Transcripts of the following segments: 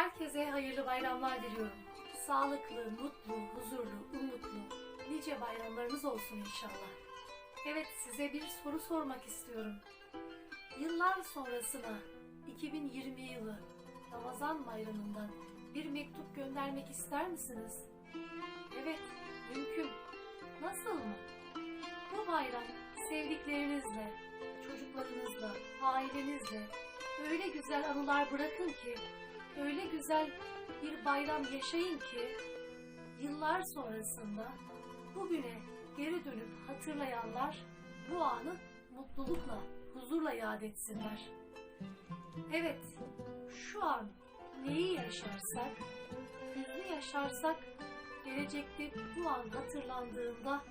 Herkese hayırlı bayramlar diliyorum. Sağlıklı, mutlu, huzurlu, umutlu, nice bayramlarınız olsun inşallah. Evet, size bir soru sormak istiyorum. Yıllar sonrasına 2020 yılı Ramazan bayramından bir mektup göndermek ister misiniz? Evet, mümkün. Nasıl mı? Bu bayram sevdiklerinizle, çocuklarınızla, ailenizle öyle güzel anılar bırakın ki, öyle güzel bir bayram yaşayın ki, yıllar sonrasında bugüne geri dönüp hatırlayanlar bu anı mutlulukla, huzurla yad etsinler. Evet, şu an neyi yaşarsak, hüznü yaşarsak, gelecekte bu an hatırlandığında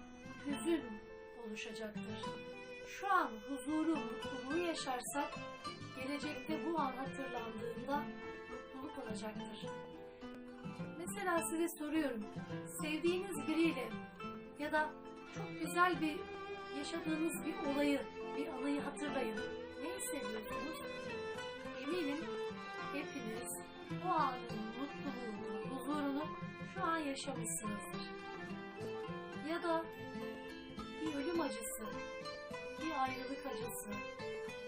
hüzün oluşacaktır. Şu an huzuru, mutluluğu yaşarsak, gelecekte bu an hatırlandığında mutluluk olacaktır. Mesela size soruyorum, sevdiğiniz biriyle ya da çok güzel bir yaşadığınız bir olayı, bir anıyı hatırlayın. Ne hissediyorsunuz? Eminim hepiniz o anın mutluluğunu, huzurunu şu an yaşamışsınızdır. Ya da bir ölüm acısı, bir ayrılık acısı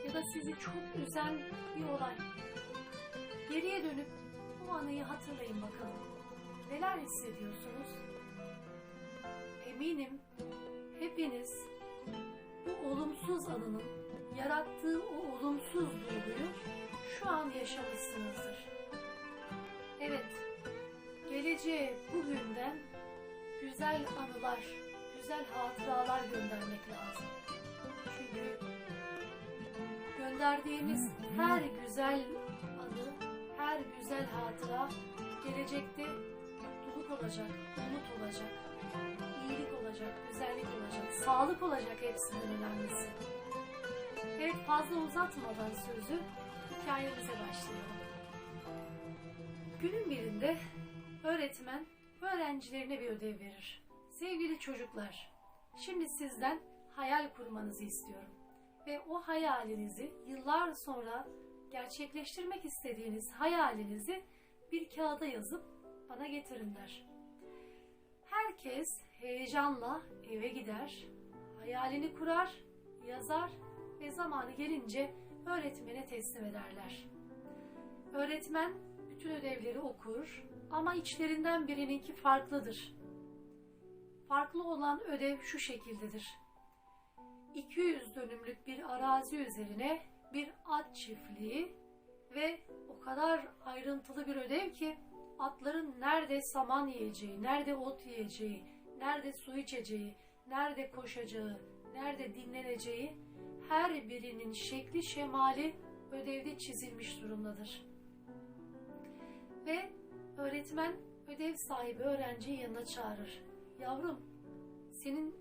ya da sizi çok üzen bir olay. Geriye dönüp bu anıyı hatırlayın bakalım. Neler hissediyorsunuz? Eminim hepiniz bu olumsuz anının yarattığı o olumsuz duyguyu şu an yaşamışsınızdır. Evet, geleceğe bugünden güzel anılar, güzel hatıralar göndermek lazım. Çünkü gönderdiğimiz her güzel anı, her güzel hatıra gelecekte mutluluk olacak, umut olacak, iyilik olacak, güzellik olacak, sağlık olacak hepsinden önemlisi. Evet fazla uzatmadan sözü hikayemize başlayalım. Günün birinde öğretmen öğrencilerine bir ödev verir. Sevgili çocuklar, şimdi sizden hayal kurmanızı istiyorum. Ve o hayalinizi yıllar sonra gerçekleştirmek istediğiniz hayalinizi bir kağıda yazıp bana getirin der. Herkes heyecanla eve gider, hayalini kurar, yazar ve zamanı gelince öğretmene teslim ederler. Öğretmen bütün ödevleri okur ama içlerinden birininki farklıdır. Farklı olan ödev şu şekildedir. 200 dönümlük bir arazi üzerine bir at çiftliği ve o kadar ayrıntılı bir ödev ki atların nerede saman yiyeceği, nerede ot yiyeceği, nerede su içeceği, nerede koşacağı, nerede dinleneceği her birinin şekli şemali ödevde çizilmiş durumdadır. Ve öğretmen ödev sahibi öğrenciyi yanına çağırır. Yavrum, senin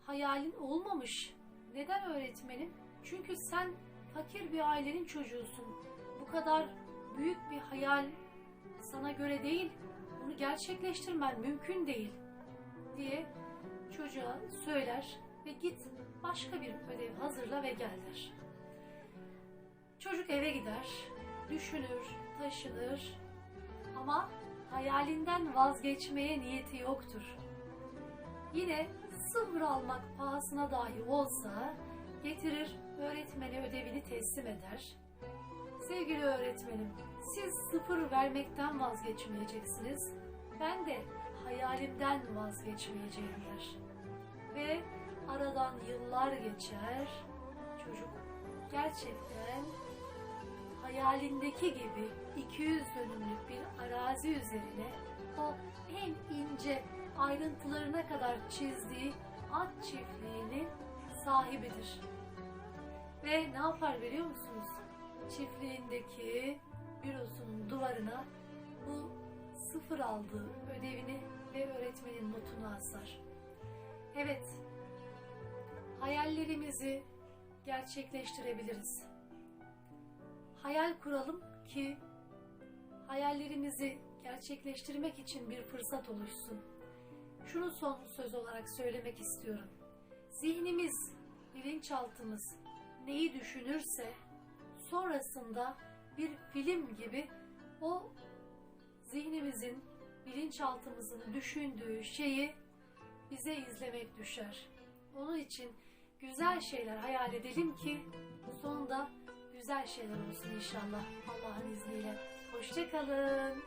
hayalin olmamış. Neden öğretmenim? Çünkü sen fakir bir ailenin çocuğusun. Bu kadar büyük bir hayal sana göre değil. Bunu gerçekleştirmen mümkün değil diye çocuğa söyler ve git başka bir ödev hazırla ve gel der. Çocuk eve gider, düşünür, taşınır ama hayalinden vazgeçmeye niyeti yoktur. Yine sıfır almak pahasına dahi olsa getirir öğretmene ödevini teslim eder. Sevgili öğretmenim, siz sıfır vermekten vazgeçmeyeceksiniz. Ben de hayalimden vazgeçmeyeceğim der. Ve aradan yıllar geçer. Çocuk gerçekten hayalindeki gibi 200 dönümlük bir arazi üzerine o en ince ayrıntılarına kadar çizdiği at çiftliğinin sahibidir. Ve ne yapar biliyor musunuz? Çiftliğindeki bürosunun duvarına bu sıfır aldığı ödevini ve öğretmenin notunu asar. Evet, hayallerimizi gerçekleştirebiliriz. Hayal kuralım ki hayallerimizi gerçekleştirmek için bir fırsat oluşsun. Şunu son söz olarak söylemek istiyorum. Zihnimiz, bilinçaltımız neyi düşünürse sonrasında bir film gibi o zihnimizin, bilinçaltımızın düşündüğü şeyi bize izlemek düşer. Onun için güzel şeyler hayal edelim ki sonunda güzel şeyler olsun inşallah Allah'ın izniyle. Hoşçakalın.